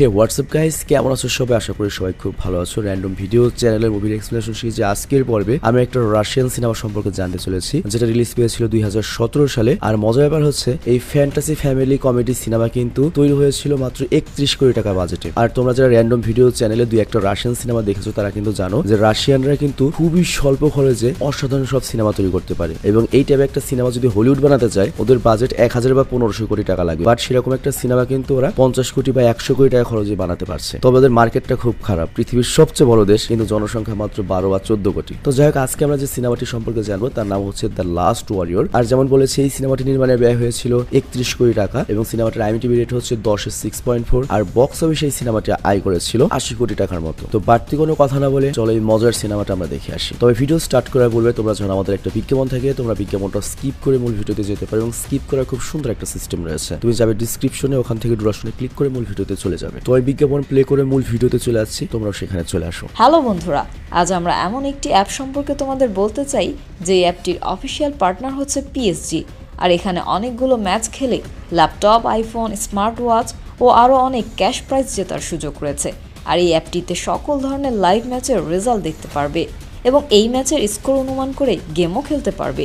হে WhatsApp guys কেমন আছো সবাই? আশা করি সবাই খুব ভালো আছো। র্যান্ডম ভিডিও চ্যানেলের মুভির এক্সপ্লেনেশন সিরিজে আজকের পর্বে আমি একটা রাশিয়ান সিনেমা সম্পর্কে জানতে চলেছি, যেটা রিলিজ পেয়েছিল দুই সালে। আর মজার ব্যাপার হচ্ছে, এই ফ্যান্টাসি ফ্যামিলি কমেডি সিনেমা কিন্তু তৈরি হয়েছিল মাত্র একত্রিশ কোটি টাকা বাজেটে আর তোমরা যারা র্যান্ডম ভিডিও চ্যানেলে দুই একটা রাশিয়ান সিনেমা দেখেছ, তারা কিন্তু জানো যে রাশিয়ানরা কিন্তু খুবই স্বল্প খরচে অসাধারণ সব সিনেমা তৈরি করতে পারে। এবং এই টাইপের একটা সিনেমা যদি হলিউড বানাতে চায়, ওদের বাজেট এক হাজার বা পনেরোশো কোটি টাকা লাগে বাট সেরকম একটা সিনেমা কিন্তু ওরা পঞ্চাশ কোটি বা একশো কোটি টাকা খরচে বানাতে পারছে। তবে ওদের মার্কেটটা খুব খারাপ। পৃথিবীর সবচেয়ে বড় দেশ, কিন্তু জনসংখ্যা মাত্র বারো বা চোদ্দ কোটি। তো যাই হোক, আজকে আমরা যে সিনেমাটি সম্পর্কে জানব, তার নাম হচ্ছে দ্য লাস্ট ওয়ারিয়র আর যেমন বলেছে, এই সিনেমাটি নির্মাণে ব্যয় হয়েছিল একত্রিশ কোটি টাকা এবং সিনেমাটির আইএমটিভি রেট হচ্ছে দশের সিক্স পয়েন্ট ফোর আর বক্স অফিসে এই সিনেমাটি আয় করেছিল আশি কোটি টাকার মতো। তো বাড়তি কোনো কথা না বলে চলো এই মজার সিনেমাটা আমরা দেখে আসি। তবে ভিডিও স্টার্ট করার বলবে তোমরা যখন আমাদের একটা বিজ্ঞাপন থাকে, তোমরা বিজ্ঞাপনটা স্কিপ করে মূল ভিডিওতে যেতে পারো এবং স্কিপ করার খুব সুন্দর একটা সিস্টেম রয়েছে। তুমি যাবে ডিসক্রিপশনে, ওখান থেকে ডুরাশনে ক্লিক করে মূল ভিডিওতে চলে যাবে। তো এই বিজ্ঞাপন প্লে করে মূল ভিডিওতে চলে আসছি, তোমরাও সেখানে চলে আসো। হ্যালো বন্ধুরা, আজ আমরা এমন একটি অ্যাপ সম্পর্কে তোমাদের বলতে চাই, যে অ্যাপটির অফিসিয়াল পার্টনার হচ্ছে পিএসজি আর এখানে অনেকগুলো ম্যাচ খেলে ল্যাপটপ আইফোন স্মার্ট ওয়াচ ও আরও অনেক ক্যাশ প্রাইজ জেতার সুযোগ রয়েছে। আর এই অ্যাপটিতে সকল ধরনের লাইভ ম্যাচের রেজাল্ট দেখতে পারবে এবং এই ম্যাচের স্কোর অনুমান করে গেমও খেলতে পারবে।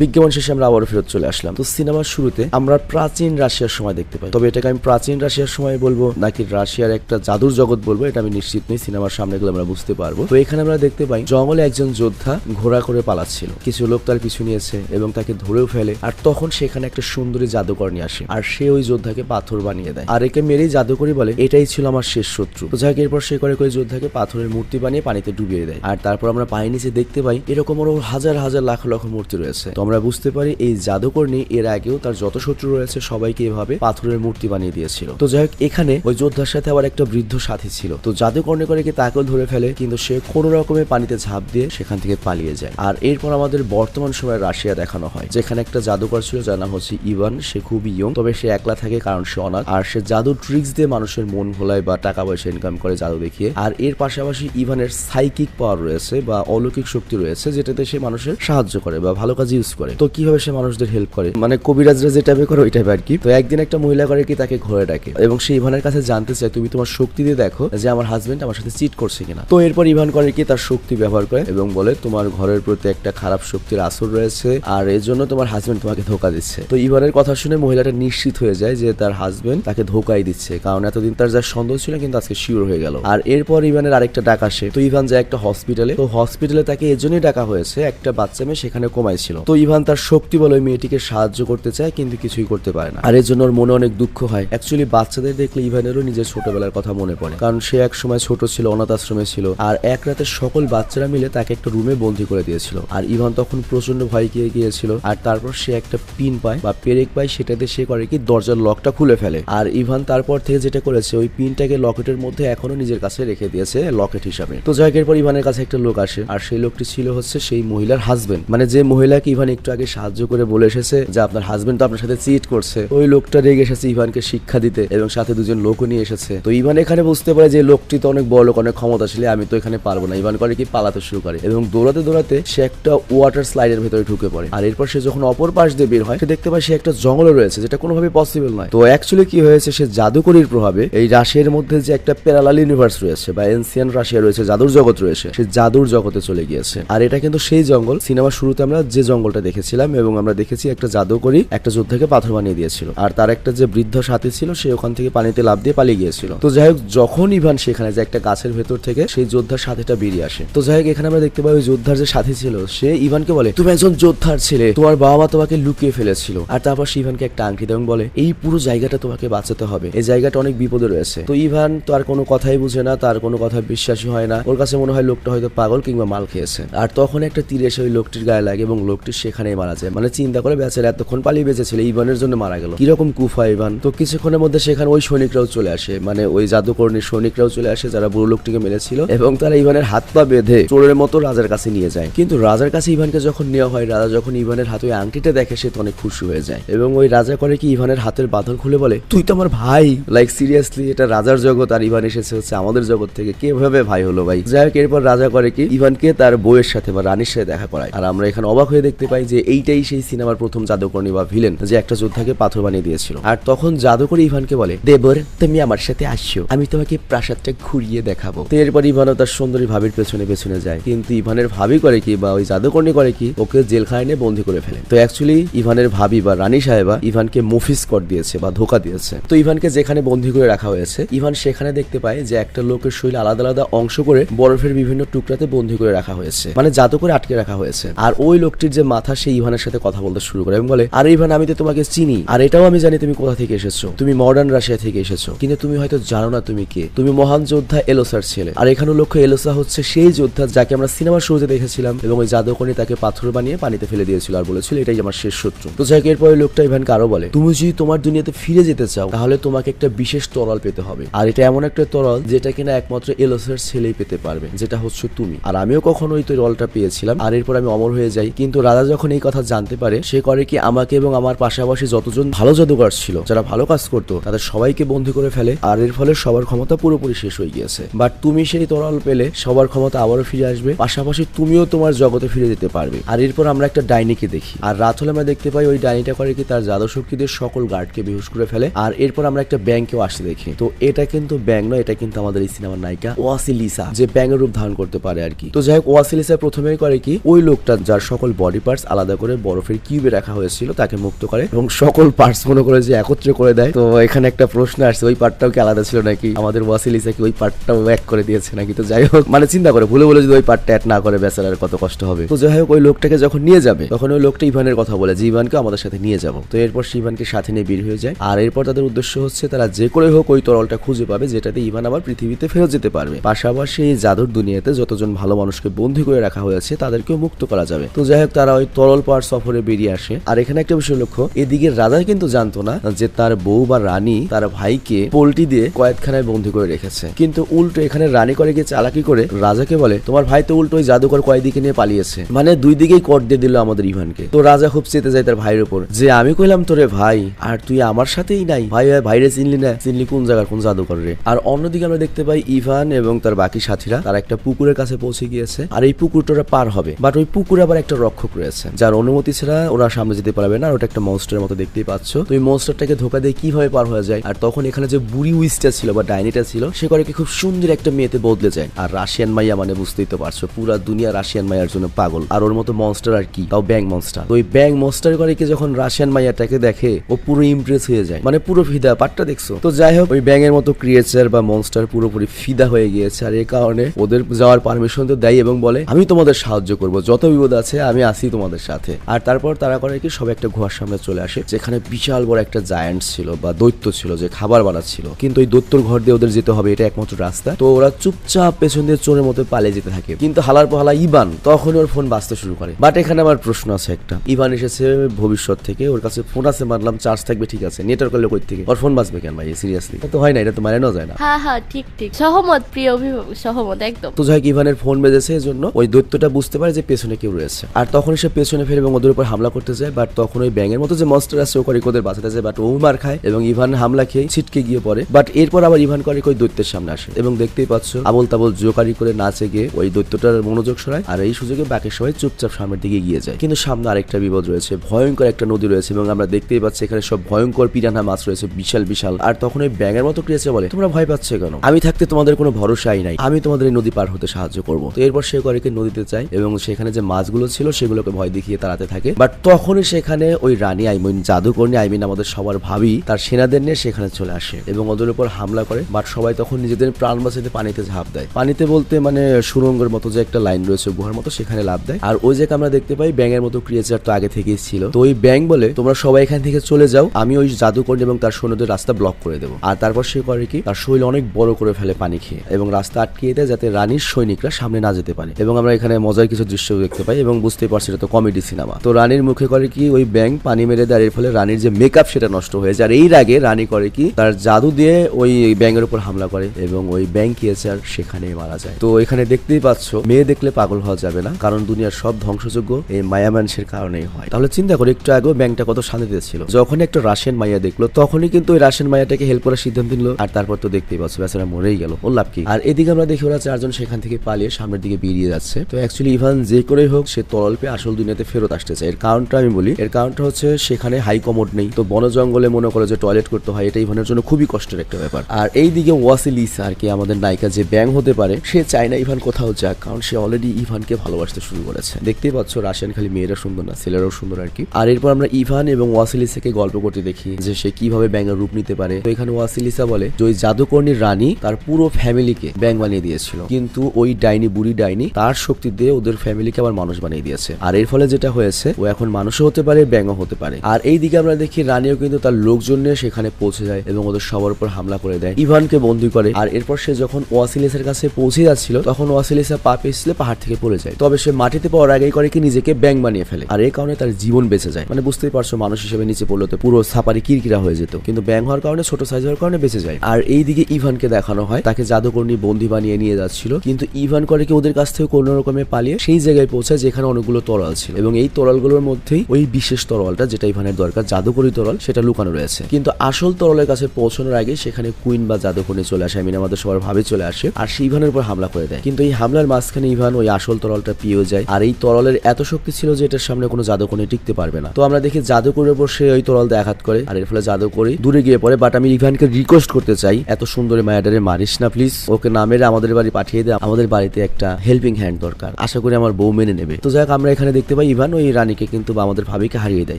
বিজ্ঞাপন শেষে আমরা আবারও ফেরত চলে আসলাম। তো সিনেমার শুরুতে আমরা প্রাচীন রাশিয়ার সময় দেখতে পাই। তবে এটাকে আমি প্রাচীন রাশিয়ার সময় বলব নাকি রাশিয়ার একটা জাদুর জগৎ বলব, এটা আমি নিশ্চিত নেই, সিনেমার সামনে গেলে আমরা বুঝতে পারব। তো এখানে আমরা দেখতে পাই, জঙ্গলে একজন যোদ্ধা ঘোড়া করে পালাচ্ছিল। কিছু লোক তার পিছু নিয়েছে এবং তাকে ধরেও ফেলে। আর তখন সেখানে একটা সুন্দরী জাদুকর নিয়ে আসে, আর সে ওই যোদ্ধাকে পাথর বানিয়ে দেয়। আর একে মেরেই জাদুকরি বলে, এটাই ছিল আমার শেষ শত্রু। তো যাক, এরপর সে করে করে যোদ্ধাকে পাথরের মূর্তি বানিয়ে পানিতে ডুবিয়ে দেয়। আর তারপর আমরা পানি নিচে দেখতে পাই, এরকম আরও হাজার হাজার লাখ লাখ মূর্তি রয়েছে। তো আমরা বুঝতে পারি, এই জাদুকর্ণী এর আগেও তার যত শত্রু রয়েছে সবাইকে এভাবে পাথরের মূর্তি বানিয়ে দিয়েছিল। তো যাই হোক, এখানে ওই যোদ্ধার সাথে আবার একটা বৃদ্ধ সাথী ছিল। তো জাদুকর্ণী করে কি তাকেও ধরে ফেলে, কিন্তু সে কোনো রকমের পানিতে ঝাঁপ দিয়ে সেখান থেকে পালিয়ে যায়। আর এরপর আমাদের বর্তমান সময়ে রাশিয়া দেখানো হয়, যেখানে একটা জাদুকর ছিল যার নাম হচ্ছে ইভান। সে খুবই ইয়ং তবে সে একলা থাকে কারণ সে অনাথ। আর সে জাদু ট্রিক্স দিয়ে মানুষের মন ভোলায় বা টাকা পয়সা ইনকাম করে জাদু দেখিয়ে। আর এর পাশাপাশি ইভানের সাইকিক পাওয়ার রয়েছে বা অলৌকিক শক্তি রয়েছে, যেটাতে সে মানুষের সাহায্য করে বা ভালো কাজে ইউজ করে। তো কীভাবে সে মানুষদের হেল্প করে? মানে কবিরাজরা যে টাইপে করে, ওই টাইপে আর কি। তো একদিন একটা মহিলা করে কি তাকে ঘরে ডাকে। এবং সে ইভানের কাছে জানতে চায়, তুমি তোমার শক্তি দিয়ে দেখো যে আমার হাজবেন্ড আমার সাথে চিট করছে কিনা? তো এরপর ইভান করে কি তার শক্তি ব্যবহার করে এবং বলে, তোমার ঘরের প্রতি একটা খারাপ শক্তির আসর রয়েছে আর এর জন্য তোমার হাজবেন্ড তোমাকে ধোকা দিচ্ছে। তো ইভানের কথা শুনে মহিলাটা নিশ্চিত হয়ে যায় যে তার হাজবেন্ড তাকে ধোকাই দিচ্ছে। কারণ এতদিন তার যা সন্দেহ ছিল কিন্তু আজকে শিওর হয়ে গেল। আর এরপর ইভানের আরেকটা ডাক আসে। তো ইভান যায় একটা হসপিটালে তো হসপিটালে তাকে এজন্যই ডাকা হয়েছে, একটা বাচ্চা মেয়ে সেখানে কমাইছিল তো ইভান তার শক্তি বলে ওই মেয়েটিকে সাহায্য করতে চায় কিন্তু কিছুই করতে পারে না। আর এর জন্য ওর মনে অনেক দুঃখ হয়। অ্যাকচুয়ালি বাচ্চাদের দেখলে ইভানেরও নিজের ছোটবেলার কথা মনে পড়ে। কারণ সে এক সময় ছোট ছিল অনাথ আশ্রমে ছিল আর এক রাতে সকল বাচ্চারা মিলে তাকে একটা রুমে বন্দি করে দিয়েছিল। আর ইভান তখন প্রচণ্ড ভয় গিয়ে গিয়েছিল আর তারপর সে একটা পিন পায় বা পেরেক পায় সেটাতে সে করে কি দরজার লকটা খুলে ফেলে। আর ইভান তারপর থেকে যেটা করেছে ওই পিনটাকে লকেটের মধ্যে এখনও নিজের কাছে রেখে দিয়েছে লকেট হিসাবে। তো যাই হোক, এরপর ইভানের কাছে একটা লোক আসে আর সেই লোকটি ছিল হচ্ছে সেই মহিলার হাজবেন্ড মানে যে মহিলাকে ইভান একটু আগে সাহায্য করে বলে এসেছে যে আপনার হাজবেন্ড তো আপনার সাথে চিট করছে। ওই লোকটা রেগে এসেছে ইভানকে শিক্ষা দিতে এবং সাথে দুজন লোকও নিয়ে এসেছে। তো ইভান এখানে বুঝতে পারে যে লোকটি তো অনেক বড় লোক, অনেক ক্ষমতাশালী, আমি তো এখানে পারব না। ইভান করে কি পালাতে শুরু করে এবং দৌড়াতে দৌড়াতে সে একটা ওয়াটার স্লাইডের ভেতরে ঢুকে পড়ে। আর এরপর সে যখন অপর পাশ দিয়ে বের হয়, সে দেখতে পায় সে একটা জঙ্গলে রয়েছে, যেটা কোনোভাবে পসিবল নয়। তো অ্যাকচুয়ালি কি হয়েছে, সে জাদুকরির প্রভাবে এই রাশিয়ার মধ্যে যে একটা প্যারালাল ইউনিভার্স রয়েছে বা এনসিয়ান রাশিয়া রয়েছে, জাদুর জগৎ রয়েছে, সে জাদুর জগতে চলে গিয়েছে। আর এটা কিন্তু সেই জঙ্গল। সিনেমার শুরুতে আমরা যে জঙ্গলটা দেখেছিলাম এবং আমরা দেখেছি একটা জাদুকরি একটা যোদ্ধাকে পাথর বানিয়ে দিয়েছিল। আর তার একটা যে বৃদ্ধ সাথী ছিল, সে ওখান থেকে পানিতে লাভ দিয়ে পালিয়ে গিয়েছিল। তো যাই হোক, যখন ইভান সেখানে যে একটা গাছের ভেতর থেকে, সেই যোদ্ধার সাথীটা বেরিয়ে আসে। তো যাই হোক, এখানে আমরা দেখতে পাই ওই যোদ্ধার যে সাথী ছিল, সে ইভানকে বলে, তুমি একজন যোদ্ধার ছেলে, তোমার বাবা মা তোমাকে লুকিয়ে ফেলেছিল। আর তারপর সে ইভানকে একটা আংটি দেয় বলে, এই পুরো জায়গাটা তোমাকে বাঁচাতে হবে। এই জায়গাটা অনেক বিপদে রয়েছে। তো ইভান তো আর কোনো কথাই বুঝে না, তার কোনো কথা বিশ্বাসী হয় না। ওর কাছে মনে হয় লোকটা হয়তো পাগল কিংবা মাল খেয়েছে। আর তখন একটা তীর এসে ওই লোকটির গায়ে লাগে এবং লোকটি সেখানেই মারা যায়। মানে চিন্তা করে বেচারা এতক্ষণ পালিয়ে বেঁচেছিল, ইভানের জন্য মারা গেল। কীরকম কুফা ইভান? তো কিছুক্ষণের মধ্যে সেখানে ওই সৈনিকরাও চলে আসে। মানে ওই জাদুকর্ণীর সৈনিকরাও চলে আসে, যারা বুড়ো লোকটিকে মেরেছিল, এবং তারা ইভানের হাত পা বেঁধে চোরের মতো রাজার কাছে নিয়ে যায়। কিন্তু রাজার কাছে ইভানকে যখন নেওয়া হয়, রাজা যখন ইভানের হাতে ওই আংটিটা দেখে, সে তো অনেক খুশি হয়ে যায়। এবং ওই রাজা করে কি ইভানের হাতের বাঁধন খুলে বলে, তুই তো আমার ভাই। লাইক সিরিয়াসলি এটা রাজার জগৎ আর ইভান এসেছে হচ্ছে আমাদের জগৎ থেকে। কীভাবে ভাই হলো ভাই? যাই হোক, এরপর রাজা করে কি, ইভানকে তার বউয়ের সাথে বা রানীর সাথে দেখা করায়। আর আমরা এখানে অবাক হয়ে দেখতে পাই যে এইটাই সেই সিনেমার প্রথম জাদুকর্ণী বা ভিলেন যে একটা যোদ্ধাকে পাথর বানিয়ে দিয়েছিল। আর তখন জাদুকর ইভানকে বলে, দেবর, তুমি আমার সাথে আসছো আমি তোমাকে প্রাসাদটা ঘুরিয়ে দেখাবো। তো এরপর ইভানও তার সুন্দরী ভাবির পেছনে পেছনে যায়। কিন্তু ইভানের ভাবি করে কি বা ওই জাদুকর্ণী করে কি, ওকে জেলখানায় নিয়ে বন্দি করে ফেলে। তো অ্যাকচুয়ালি ইভানের ভাবি বা রানী সাহেবা ইভানকে মুফিস কর দিয়েছে বা ধোকা দিয়েছে। তো ইভানকে যেখানে বন্দি করে রাখা হয়েছে, ইভান সেখানে দেখতে পায় যে একটা লোকের শরীর আলাদা আলাদা অংশ করে বরফের বিভিন্ন টুকরাতে বন্দি করে রাখা হয়েছে। মানে জাদু করে আটকে রাখা হয়েছে। আর ওই লোকটির যে মাথা সেই ইভানের সাথে কথা বলতে শুরু করে এবং বলে আরে ইভান আমি তো তোমাকে চিনি। আর এটাও আমি জানি তুমি কোথা থেকে এসেছ। তুমি মডার্ন রাশিয়া থেকে এসেছ। কিন্তু তুমি হয়তো জানো না তুমি কে। তুমি মহান যোদ্ধা এলোসার ছেলে। আর এখানে লক্ষ্য এলোসা হচ্ছে সেই যোদ্ধা যাকে আমরা সিনেমার শুরুতে দেখেছিলাম এবং ওই জাদুকরী তাকে পাথর বানিয়ে পানিতে ফেলে দিয়েছিল আর বলেছিল এটাই আমার শেষ শত্রু। তো যাই হোক, এরপর লোকটা ইভানকে আরও বলে তুমি যদি তোমার দুনিয়াতে ফিরে যেতে চাও তাহলে তোমাকে একটা বিশেষ তরল পেতে হবে। আর এটা এমন একটা তরল যেটা কিনা একমাত্র এলোসার ছেলেই পেতে পারবে যেটা হচ্ছে তুমি। আর আমিও কখনো ওই তরলটা পেয়েছিলাম। আর এরপর আমি অমর হয়ে যাই। কিন্তু রাজা যখন এই কথা জানতে পারে, সে করে কি আমাকে এবং আমার পাশাপাশি যতজন ভালো জাদুকর ছিল, যারা ভালো কাজ করতো, তাদের সবাইকে বন্দি করে ফেলে, আর এর ফলে সবার ক্ষমতা পুরোপুরি শেষ হয়ে গিয়েছে। বাট তুমি সেই তরল পেলে, সবার ক্ষমতা আবারও ফিরে আসবে, পাশাপাশি তুমিও তোমার জগতে ফিরে যেতে পারবে। আর এরপর আমরা একটা ডাইনিকে দেখি। আর রাত হলে আমরা দেখতে পাই ওই ডাইনিটা করে কি তার জাদু শক্তিদের সকল গার্ডকে বেহুশ করে ফেলে। আর এরপর আমরা একটা ব্যাংকেও আসতে দেখি। তো এটা কিন্তু ব্যাংক নয়, এটা কিন্তু আমাদের এই সিনেমার নায়িকা ওয়াসিলিসা, যে ব্যাঙের রূপ ধারণ করতে পারে আর কি। তো যাই হোক, ওয়াসিলিসা প্রথমেই করে কি, ওই লোকটা যার সকল বডি পার্টস আলাদা করে বরফের কিউবে রাখা হয়েছিল, তাকে মুক্ত করে এবং সকল পার্টস মনে করে যে একত্রে করে দেয়। তো এখানে একটা প্রশ্ন আসছে, ওই পার্টটাও কি আলাদা ছিল নাকি? আমাদের ওয়াসিলিসা কি ওই পার্টটাও এক করে দিয়েছে নাকি? তো যাই হোক মানে চিন্তা করে, ভুলে বলে যদি ওই পার্টটা অ্যাড না করে বেচারার কত কষ্ট হবে। তো যাই হোক, ওই লোকটাকে যখন নিয়ে যাবে, তখন ওই লোকটা ইভানের কথা বলে যে, ইভানকে আমাদের সাথে নিয়ে যাব। তো এরপর সে ইভানকে সাথে নিয়ে বের হয়ে যায়। আর এরপর তাদের উদ্দেশ্য হচ্ছে, তারা যে করে হোক, ওই তরলটা খুঁজে পাবে, যেটাতে ইভান আবার পৃথিবীতে ফেরত যেতে পারবে। পাশাপাশি এই জাদুর দুনিয়াতে যতজন ভালো মানুষকে বন্দী করে রাখা হয়েছে, তাদেরকেও মুক্ত করা যাবে। তো যাই হোক, তারা ওই তরল পাওয়ার সফরে বেরিয়ে আসে। আর এখানে একটা বিষয় লক্ষ্য, এদিকে রাজা কিন্তু জানতো না যে তার বউ বা রানী তার ভাইকে পোল্টি দিয়ে কয়েদখানায় বন্দী করে রেখেছে। কিন্তু উল্টো এখানে রানী করে গিয়ে চালাকি করে রাজাকে বলে, তোমার ভাই তো উল্টো ওই জাদুকর কয়েদিকে নিয়ে পালিয়েছে। মানে দুই দিকেই কর দিয়ে দিল আমাদের ইভানকে। তো রাজা খুব চেতে যায় তার ভাইয়ের উপর, যে আমি কইলাম তোরে ভাই, আর তুই আমার সাথেই নাই। ভাই ভাই, ভাইরে চিনলি না? চিনলি কোন জায়গার কোন জাদুকর রে? আর অন্যদিকে আমরা দেখতে পাই ইভান এবং তার বাকি সাথীরা, তারা একটা পুকুরের কাছে পৌঁছে গিয়েছে। আর এই পুকুরটা পার হবে। বাট ওই পুকুরে আবার একটা রক্ষক রয়েছে। যার অনুমতি ছাড়া ওরা সামনে যেতে পারবে না, আর ওটা একটা মনস্টারের মতো দেখতেই পাচ্ছ। তো ওই মনস্টারটাকে ধোকা দিয়ে কীভাবে পার হয়ে যায়? আর তখন এখানে যে বুড়ি উইসটা ছিল বা ডাইনিটা ছিল, সে করে খুব সুন্দর একটা মেয়েতে বদলে যায়। আর রাশিয়ান মাইয়া মানে বুঝতেই তো পারছ, পুরা দুনিয়া রাশিয়ান মাইয়ার জন্য পাগল। আর ওর মতো মনস্টার আর কি, তাও ব্যাং মনস্টার তো ওই ব্যাং মনস্টার করে কি যখন রাশিয়ান মাইয়াটাকে দেখে, ও পুরো ইমপ্রেস হয়ে যায়। মানে পুরো ফিদা, পাটটা দেখছ? তো যাই হোক, ওই ব্যাঙের মতো ক্রিয়েচার বা মনস্টার পুরোপুরি ফিদা হয়ে গিয়েছে। আর এই কারণে ওদের যাওয়ার পারমিশন তো দেয় এবং বলে, আমি তোমাদের সাহায্য করব। যত বিপদ আছে, আমি আছি তোমাদের সাথে। আর তারপর তারা করে কি সব একটা গুহার সামনে চলে আসে যেখানে বিশাল বড় একটা জায়ান্ট ছিল বা দৈত্য ছিল যে খাবার বানাচ্ছিল। কিন্তু ওই দৈত্যর ঘর দিয়ে ওদের যেতে হবে এটা একমাত্র রাস্তা। তো ওরা চুপচাপ পেছন দিয়ে চোরের মতো পালিয়ে যেতে থাকে। কিন্তু হালার পহালা ইবান তখন ওর ফোন বাজতে শুরু করে। বাট এখানে আমার প্রশ্ন আছে একটা। ইবান এসেছে ভবিষ্যৎ থেকে ওর কাছে ফোন আছে মানলাম চার্জ থাকবে ঠিক আছে। নেটওয়ার্ক করলে কই থেকে? ওর ফোন বাঁচবে কেন ভাই? সিরিয়াসলি তো হয় না এটা তো মানে না যায় না। হ্যাঁ হ্যাঁ ঠিক ঠিক। সহমত প্রিয় অভিভাবক সহমত একদম। তো যাই ইভানের ফোন বেজেছে এই জন্য। ওই দৈত্যটা বুঝতে পারে যে পেছনে কেউ রয়েছে। আর তখন সে পেছনে ফেরে এবং ওদের উপর হামলা করতে যায় বাট তখন ওই ব্যাঙের মতো যে মনস্টার আছে, ও করে কি ওদের বাঁচাতে যায় বাট ও মার খায় এবং ইভান হামলা খেয়ে ছিটকে গিয়ে পড়ে। বাট এরপর আবার ইভান করে ওই দৈত্যের সামনে আসে এবং দেখতেই পাচ্ছ আবল তাবল জোকারি করে নাচে গিয়ে ওই দৈত্যটার মনোযোগ সরায় আর এই সুযোগে বাকি সবাই চুপচাপ সামনের দিকে গিয়ে যায়। কিন্তু সামনে আরেকটা বিপদ রয়েছে, ভয়ঙ্কর একটা নদী রয়েছে এবং আমরা দেখতেই পাচ্ছি এখানে সব ভয়ঙ্কর পিরানা মাছ রয়েছে, বিশাল বিশাল। আর তখন ওই ব্যাঙের মতো ক্রিয়েছে বলে, তোমরা ভয় পাচ্ছ কেন? আমি থাকতে তোমাদের কোনো ভরসাই নাই। আমি তোমাদের এই নদী পার হতে সাহায্য করব। তো এরপর সে করে নদীতে যায় এবং সেখানে যে মাছগুলো ছিল সেগুলোকে ভয় দেখিয়ে তাড়াতে থাকে। বাট তখনই সেখানে ওই রানী আইমিন জাদুকর্ণী আইমিন আমাদের সবার ভাবি, তার সেনাদের নিয়ে সেখানে চলে আসে এবং ওদের উপর হামলা করে। বাট সবাই তখন নিজেদের প্রাণ বাঁচাতে পানিতে ঝাঁপ দেয়। পানিতে বলতে মানে সুরঙ্গের মতো যে একটা লাইন রয়েছে, গুহার মতো, সেখানে লাভ দেয়। আর ওই জায়গায় আমরা দেখতে পাই, ব্যাঙের মতো ক্রিয়েচার তো আগে থেকেই ছিল। তো ওই ব্যাং বলে, তোমরা সবাই এখান থেকে চলে যাও, আমি ওই জাদুকর্ণী এবং তার সৈন্যদের রাস্তা ব্লক করে দেবো। আর তারপর সে করে কি, তার শরীর অনেক বড় করে ফেলে পানি খেয়ে এবং রাস্তা আটকিয়ে দেয় যাতে রানীর সৈনিকরা সামনে না যেতে পারে। এবং আমরা এখানে মজার কিছু দৃশ্য দেখতে পাই এবং বুঝতে পারছি এটা তো কমেডি সিনেমা। তো রানীর মুখে করে কি ওই ব্যাং পানি মেরে দেয় এর ফলে রানীর যে মেকআপ সেটা নষ্ট হয়ে যায়। আর এই আগে রানী করে কি, তার জাদু দিয়ে ওই ব্যাঙের উপর হামলা করে এবং ওই ব্যাং কিয়েচার সেখানে মারা যায়। তো এখানে দেখতেই পাচ্ছ, মেয়ে দেখলে পাগল হওয়া যাবে না, কারণ দুনিয়ার সব ধ্বংসযোগ্য এই মায়া মানুষের কারণেই হয়। তাহলে চিন্তা করে, একটু আগেও ব্যাংকটা কত শান্তিতে ছিল। যখন একটা রাশিয়ান মাইয়া দেখল, তখনই কিন্তু ওই রাশিয়ান মাইয়াটাকে হেল্প করার সিদ্ধান্ত নিল। আর তারপর তো দেখতেই পাচ্ছ, বেচারা মরেই গেল, ওর লাভ কি? আর এদিকে আমরা দেখি ওরা চারজন সেখান থেকে পালিয়ে সামনের দিকে বেরিয়ে যাচ্ছে। তো অ্যাকচুয়ালি ইভান যে করেই হোক, সে তরল পেয়ে আসল দুনিয়াতে ফেরত আসতে চায় এর কারণটা আমি বলি, এর কারণটা হচ্ছে সেখানে হাই কমোড নেই। তো বন জঙ্গলে মনে করে যে টয়লেট করতে হয়, এটা ইভানের জন্য খুবই কষ্টের একটা ব্যাপার। আর এই দিকে ওয়াসিলিসা আর কি আমাদের নায়িকা যে ব্যাং হতে পারে, সে চায় না ইভান কোথাও যাক, কারণ সে অলরেডি ইভানকে ভালোবাসতে শুরু করেছে। দেখতেই পাচ্ছ রাশিয়ান খালি মেয়েরা সুন্দর না, ছেলেরাও সুন্দর আর কি। আর এরপর আমরা ইভান এবং ওয়াসিলিসাকে গল্প করতে দেখি, যে সে কীভাবে ব্যাঙের রূপ নিতে পারে। তো এখানে ওয়াসিলিসা বলে, যে ওই জাদুকর্ণীর রানী তার পুরো ফ্যামিলিকে ব্যাং বানিয়ে দিয়েছিল। কিন্তু ওই ডাইনি, বুড়ি ডাইনি তার শক্তি দিয়ে ওদের ফ্যামিলিকে আবার মানুষ বানিয়ে দিয়েছে। আর এর ফলে যেটা হয়েছে, ও এখন মানুষও হতে পারে, ব্যাঙও হতে পারে। আর এই দিকে আমরা দেখি রানীও কিন্তু তার লোকজন নিয়ে সেখানে পৌঁছে যায় এবং ওদের সবার উপর হামলা করে দেয়। ইভানকে বন্দি করে। আর এরপর সে যখন ওয়াসিলিসের কাছে পৌঁছে যাচ্ছিল, তখন ওয়াসিলিসা পা পিছলে পাহাড় থেকে পড়ে যায়। তবে সে মাটিতে পড়ার আগেই করে কি, নিজেকে ব্যাং বানিয়ে ফেলে। আর এই কারণে তার জীবন বেঁচে যায়। মানে বুঝতেই পারছ, মানুষ হিসেবে নিচে পড়ল তো পুরো সাপারি কিরকিরা হয়ে যেত। কিন্তু ব্যাং হওয়ার কারণে, ছোট সাইজ হওয়ার কারণে বেঁচে যায়। আর এই দিকে ইভানকে দেখানো হয়। তাকে জাদুকর্ণী বন্দি বানিয়ে নিয়ে যাচ্ছিল। কিন্তু ইভান করে কি ওদের কাছ থেকে কোনো রকমে পালিয়ে সেই জায়গায় পৌঁছায় যেখানে অনেকগুলো তরল ছিল। এবং এই তরলগুলোর মধ্যেই ওই বিশেষ তরলটা, যেটা ইভানের দরকার, জাদুকরি তরল, সেটা লুকানো রয়েছে। কিন্তু আসল তরলের কাছে পৌঁছানোর আগে সেখানে কুইন বা জাদুকর্ণী চলে আসে, আমিন, আমাদের সবার ভাবে চলে আসে। আর সে ইভানের উপর হামলা করে দেয়। কিন্তু এই হামলার মাঝখানে ইভান ওই আসল তরলটা পিয়েও যায়। আর এই তরলের এত শক্তি ছিল যে এটার সামনে কোনো জাদুকর্ণী টিকতে পারবে না। তো আমরা দেখি জাদুকরের উপর সে ওই তরল দিয়ে আঘাত করে। আর এর ফলে জাদুকরি দূরে গিয়ে পড়ে। বাট আমি ইভানকে রিকোয়েস্ট করতে চাই, এত সুন্দর মায়াডারে মারিস না প্লিজ ওকে না মেরে আমাদের বাড়ি পাঠিয়ে দে। আমাদের বাড়িতে একটা হেল্পিং হ্যান্ড দরকার। আশা করি আমার বউ মেনে নেবে। তো যাক আমরা এখানে দেখতে পাই ইভান ওই রানীকে কিন্তু আমাদের ভাবিকে হারিয়ে দেয়।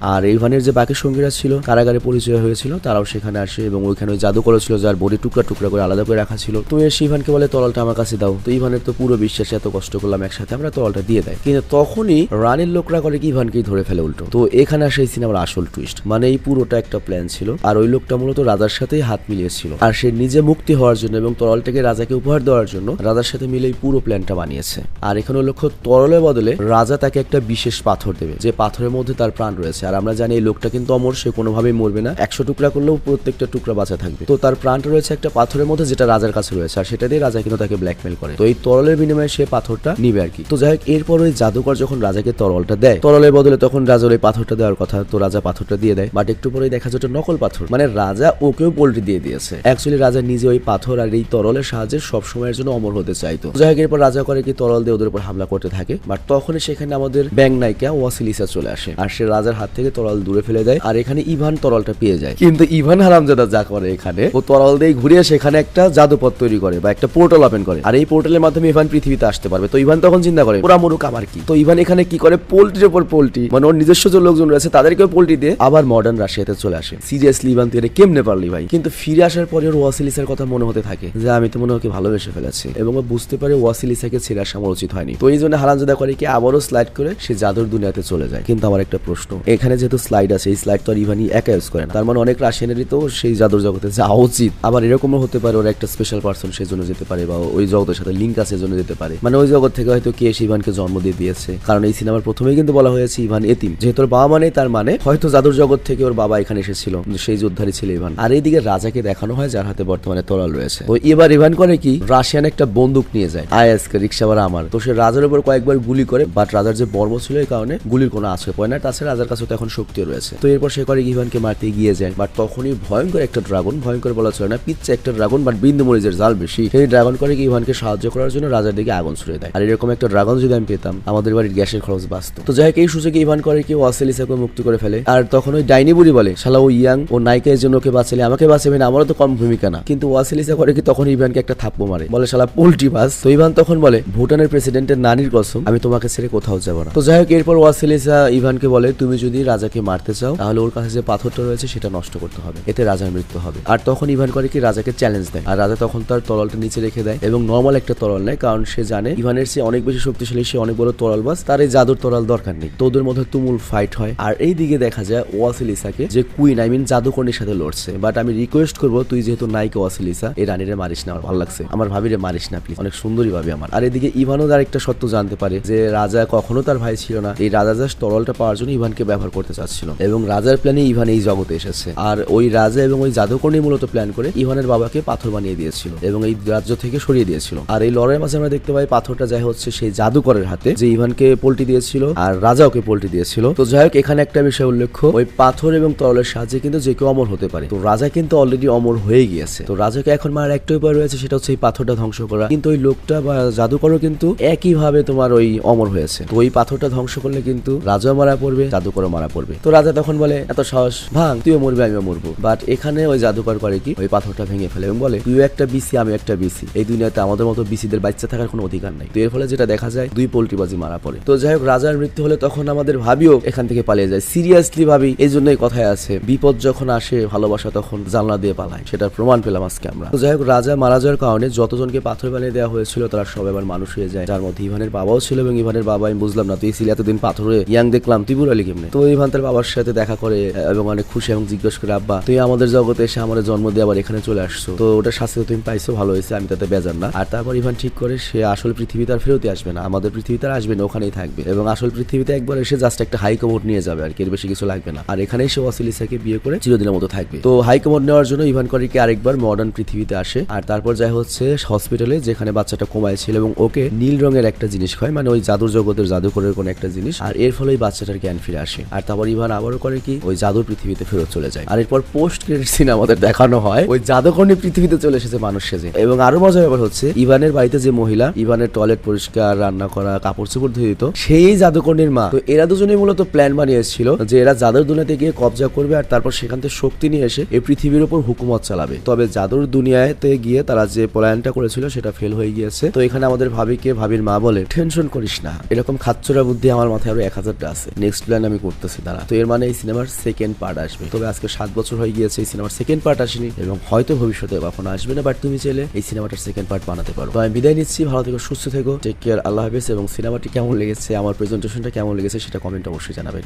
আর ইভানের যে বাকি সঙ্গীরা ছিল, কারাগারে পরিচয় হয়েছিল, তারাও সেখানে আসে এবং ওইখানে ওই জাদু করেছিল যার বডি টুকরা টুকরা করে আলাদা করে রাখা ছিল। তো এসে ইভানকে বলে, তরলটা আমার কাছে দাও। তো ইভানের তো পুরো বিশ্বাসে, এত কষ্ট করলাম একসাথে, আমরা তরলটা দিয়ে দেয়। কিন্তু তখনই রানীর লোকরা করে কি ইভানকেই ধরে ফেলে উল্টো। তো এখানে আসে এই সিনেমার আসল টুইস্ট মানে এই পুরোটা একটা প্ল্যান ছিল। আর ওই লোকটা মূলত রাজার সাথেই হাত মিলিয়েছিল। আর সে নিজে মুক্তি হওয়ার জন্য এবং তরলটাকে রাজাকে উপহার দেওয়ার জন্য রাজার সাথে মিলে এই পুরো প্ল্যানটা বানিয়েছে। আর এখানে লক্ষ্য তরলের বদলে রাজা তাকে একটা বিশেষ পাথর দেবে। যে পাথরের মধ্যে তার প্রাণ রয়েছে। আর আমরা জানি এই লোকটা কিন্তু অমর, সে কোনোভাবেই মরবে না। একশো টুকরা করলেও প্রত্যেকটা টুকরা বাঁচা থাকবে। তো তার প্রাণটা রয়েছে একটা পাথরের মধ্যে, যেটা রাজার কাছে রয়েছে। আর সেটা দিয়ে রাজা কিন্তু তাকে ব্ল্যাকমেল করে। তো এই তরলের বিনিময়ে সে পাথরটা নিবে আর কি। তো যাই হোক, এরপর ওই জাদুকর যখন রাজাকে তরলটা দেয়, তরলের বদলে তখন রাজার ওই পাথরটা দেওয়ার কথা, তো রাজা পাথরটা দিয়ে দেয়। বাট একটু পরেই দেখা যায় নকল পাথর। মানে রাজা ওকেও পোল্ট্রি দিয়ে দিয়েছে। অ্যাকচুয়ালি রাজা নিজে ওই পাথর আর এই তরলের সাহায্যে সব সময়ের জন্য অমর হতে চাইতো। যাই হোক, এরপর রাজা করে কি তরল দিয়ে ওদের উপর হামলা করতে থাকে। বাট তখনই সেখানে আমাদের ব্যাং নায়িকা ওয়াসিলিসা চলে আসে। আর সে রাজার হাত থেকে তরল দূরে ফেলে দেয়, আর এখানে ইভান তরলটা পেয়ে যায়। কিন্তু ইভান হারামজাদা যা করে এখানে, ও তরল দিয়ে ঘুরিয়ে সেখানে একটা জাদুপথ তৈরি করে বা একটা পোর্টাল ওপেন করে। আর এই পোর্টালের মাধ্যমে ইভান পৃথিবীতে আসতে পারবে। তো ইভান তখন চিন্তা করে, ওরা মরুক আমার কি? তো ইভান এখানে কি করে? পোল্ট্রির উপর পোল্ট্রি। মানে ওর নিজস্ব যে লোকজন রয়েছে, তাদেরকেও পোল্ট্রি দিয়ে আবার মডার্ন রাশিয়াতে চলে আসে। সিরিয়াসলি ইভান, তুই কেমনে পারলি ভাই? কিন্তু ফিরে আসার পরে ওর ওয়াসিলিসার কথা মনে হতে থাকে যে, আমি তো মনে হয় ওকে ভালোবেসে ফেলেছি। এবং ও বুঝতে পারে ওয়াসিলিসাকে ছেড়ে আসা উচিত হয়নি। তো এই জন্য হারামজাদা করে কি আবারও স্লাইড করে সে জাদুর দুনিয়াতে চলে যায়। কিন্তু আমার একটা প্রশ্ন, এখানে যেহেতু স্লাইড আছে, এই স্লাইড তো আর ইভানই একা ইউজ করে না। তার মানে অনেক রাশিয়ানেরই তো সেই জাদুর জগতে যাওয়া উচিত। আবার এরকমও হতে পারে, ওরা একটা স্পেশাল পার্সন সেই জন্য যেতে পারে বা ওই জগতের সাথে লিঙ্ক আছে জন্য যেতে পারে। মানে ওই জগৎ থেকে হয়তো কে ইভানকে জন্ম দিয়ে দিয়েছে। কারণ এই সিনেমার প্রথমেই কিন্তু বলা হয়েছে ইভান এতিম। যেহেতু ওর বাবা মানে তার মানে হয়তো জাদুর জগৎ থেকে ওর বাবা এখানে এসেছিল। সেই যোদ্ধারই ছিল ইভান। আর এইদিকে রাজাকে দেখানো হয়, যার হাতে বর্তমানে তরাল রয়েছে। তো এবার ইভান করে কি, রাশিয়ান একটা বন্দুক নিয়ে যায়। আইএসকে রিক্সাওয়ালা আমার। তো সে রাজার উপর কয়েকবার গুলি করে বাট রাজার যে বর্ম ছিল এই কারণে গুলির কোনো আশ্রয় পড়ে না। তাছাড়া রাজার কাছে তো এখন শক্তিও রয়েছে। তো এরপর সে করে ইভানকে মারতে গিয়ে যায়, বাট তখনই ভয়ঙ্কর একটা ড্রাগন, ভয়ঙ্কর বলা চলে না পিচ্ছে একটা ড্রাগন, বাট বিন্দু মরিচের জাল বেশি। সেই ড্রাগন করে ইভানকে সাহায্য করার জন্য রাজার দিকে আগুন ছুড়ে দেয়। আর এরকম একটা ড্রাগন যদি আমি পেতাম, আমাদের বাড়ির গ্যাসের খরচ বাঁচত। তো যাই হোক, এই সুযোগে ইভান করে কি ওয়াসেলিসাকে মুক্ত করে ফেলে। আর তখন ওই ডাইনি বুড়ি বলে, শালা, ও ইয়াং, ও নায়িকার জন্য ওকে বাঁচালে আমাকে বাঁচাবে না, আমারও তো কম ভূমিকা না। কিন্তু ওয়াসেলিসা করে কি, তখন ইভানকে একটা থাপ্পো মারে। বলে, শালা, পোল্ট্রি বাস। তো ইভান তখন বলে, ভুটানের প্রেসিডেন্টের নানির কসম, আমি তোমাকে ছেড়ে কোথাও যাব না। তো যাই হোক, এরপর ওয়াসিলিসা ইভানকে বলে, তুমি যদি রাজাকে মারতে চাও, তাহলে ওর কাছে যে পাথরটা রয়েছে, সেটা নষ্ট করতে হবে। এতে রাজার মৃত্যু হবে। আর তখন ইভান করে কি, রাজাকে চ্যালেঞ্জ দেয়। আর রাজা তখন তার তরলটা নিচে রেখে দেয় এবং নর্মাল একটা তরল নেয়, কারণ সে জানে ইভানের চেয়ে অনেক বেশি শক্তিশালী, সে অনেক বড় তরল বাস, তার এই জাদুর তরল দরকার নেই। তো ওদের মধ্যে তুমুল ফাইট হয়। আর এই দিকে দেখা যায় ওয়াসিলিসাকে যে কুইন আই মিন জাদুকর্ণীর সাথে লড়ছে। বাট আমি রিকোয়েস্ট করব, তুই যেহেতু নায়িকা ওয়াসিলিসা, এই রানীরে মারিস না, আমার ভালো লাগছে। আমার ভাবিরে মারিস না প্লিজ অনেক সুন্দরী ভাবি আমার। আর এদিকে ইভানও তার একটা সত্য জানতে পারে যে রাজা কখনো তার ভাই ছিল না। এই রাজা জাস্ট তরলটা পাওয়ার জন্য ইভানকে ব্যবহার করতে চাচ্ছিল। এবং রাজার প্ল্যানে ইভান এই জগতে এসেছে। আর ওই রাজা এবং ওই জাদুকর্ণী মূলত প্ল্যান করে ইভানের বাবাকে পাথর বানিয়ে দিয়েছিল এবং এই রাজ্য থেকে সরিয়ে দিয়েছিল। আর এই লড়াইয়ের মাঝে আমরা দেখতে পাই পাথরটা যাই হচ্ছে সেই জাদুকরের হাতে, যে ইভানকে পোল্টি দিয়েছিল আর রাজা ওকে পোল্টি দিয়েছিল। তো যাই হোক, এখানে একটা বিষয় উল্লেখ্য, ওই পাথর এবং তরলের সাহায্যে কিন্তু যে কেউ অমর হতে পারে। তো রাজা কিন্তু অলরেডি অমর হয়ে গিয়েছে। তো রাজাকে এখন মার একটা উপায় রয়েছে, সেটা হচ্ছে এই পাথরটা ধ্বংস করা। কিন্তু ওই লোকটা বা জাদুকরও কিন্তু একইভাবে তোমার ওই অমর হয়েছে। তো ওই পাথরটা ধ্বংস করলে কিন্তু রাজাও মারা পড়বে, জাদুকরও মারা পড়বে। তো রাজা তখন বলে, এত সাহস, ভাঙ, তুইও মরবি, আমিও মরবো। বাট এখানে ওই জাদুকর করে কি? ওই পাথরটা ভেঙে ফেলে এবং বলে, তুইও একটা বিসি আমি একটা বিসি এই দুনিয়াতে আমাদের মতো বিসিদের বাচ্চা থাকার কোনো অধিকার নাই। তো এর ফলে যেটা দেখা যায়, দুই পোল্ট্রিবাজি মারা পড়ে। তো যাই হোক, রাজার মৃত্যু হলে তখন আমাদের ভাবিও এখান থেকে পালিয়ে যায়। সিরিয়াসলি ভাবি, এই জন্যই কথায় আছে, বিপদ যখন আসে, ভালোবাসা তখন জানলা দিয়ে পালায়। সেটার প্রমাণ পেলাম আজকে আমরা। তো যাই হোক, রাজা মারা যাওয়ার কারণে যতজনকে পাথর বানিয়ে দেওয়া হয়েছিল, তারা সব এবার মানুষ হয়ে যায়। যার মধ্যে ইভানের বাবাও ছিল এবং ইভানের বাবা আমি বুঝলাম না, তুই ছিল, এতদিন পাথরে ইয়াং দেখলাম তুই বুড়ালি কেমনে? তো ইভান তার বাবার সাথে দেখা করে এবং অনেক খুশি এবং জিজ্ঞেস করে, আব্বা, তুই আমাদের জগতে এসে আমাদের জন্ম দিয়ে আবার এখানে চলে আসছো। তো ওটা শাস্তি তুমি পাইছো, ভালো হয়েছে, আমি তাতে বেজার না। আর তারপর ইভান ঠিক করে, সে আসল পৃথিবীতে আর ফেরতে আসবে না। আমাদের পৃথিবীতে আর আসবে না, ওখানেই থাকবে। এবং আসল পৃথিবীতে একবার এসে জাস্ট একটা হাই নিয়ে যাবে আর কি, এর বেশি কিছু লাগবে না। আর এখানেই সে ওয়াসিলিসাকে বিয়ে করে চিরদিনের মতো থাকবে। তো হাই নেওয়ার জন্য ইভান করিকে আরেকবার মডার্ন পৃথিবীতে আসে। আর তারপর যাই হচ্ছে হসপিটালে যেখানে বাচ্চাটা কোমায় ছিল, এবং ওকে নীল রঙের একটা জিনিস খায় মানে ওই জাদুর জগতের জাদুকরের কোন একটা জিনিস, আর এর ফলে বাচ্চাটার জ্ঞান ফিরে আসে। আর তারপর ইভান আবারও করে কি, ওই জাদুর পৃথিবীতে ফেরত চলে যায়। আর এরপর পোস্ট ক্রেডিট সিন আমাদের দেখানো হয়, ওই জাদুকর্ণী পৃথিবীতে চলে এসেছে মানুষ সেজে। এবং আরও মজার ব্যাপার হচ্ছে, ইভানের বাড়িতে যে মহিলা, ইভানের টয়লেট পরিষ্কার, রান্না করা, কাপড় চোপড় ধুয়ে দিত, সেই জাদুকর্ণীর মা। তো এরা দুজনেই মূলত প্ল্যান বানিয়েছিল যে এরা জাদুর দুনিয়াতে গিয়ে কবজা করবে, আর তারপর সেখান থেকে শক্তি নিয়ে এসে এই পৃথিবীর উপর হুকুমত চালাবে। তবে জাদুর দুনিয়াতে গিয়ে তারা যে প্ল্যানটা করেছিল, সেটা ফেল হয়ে গিয়েছে। তো এখানে আমাদের ভাবিকে ভাবির মা বলে টেনশন করিস না। এরকম খাচ্চরা বুদ্ধি আমার মাথায় আরও এক হাজারটা আছে নেক্সট প্ল্যান আমি করতেছি, দাঁড়া। তো এর মানে এই সিনেমার সেকেন্ড পার্ট আসবে। তবে আজকে সাত বছর হয়ে গিয়েছে এই সিনেমার সেকেন্ড পার্ট আসেনি এবং হয়তো ভবিষ্যতে কখনো আসবে না বাট তুমি চাইলে এই সিনেমাটার সেকেন্ড পার্ট বানাতে পারো। তো আমি বিদায় নিচ্ছি, ভালো থেকো, সুস্থ থেকো টেক কেয়ার আল্লাহ হাফেজ এবং সিনেমাটি কেমন লেগেছে, আমার প্রেজেন্টেশনটা কেমন লেগেছে সেটা কমেন্ট অবশ্যই জানাবেন।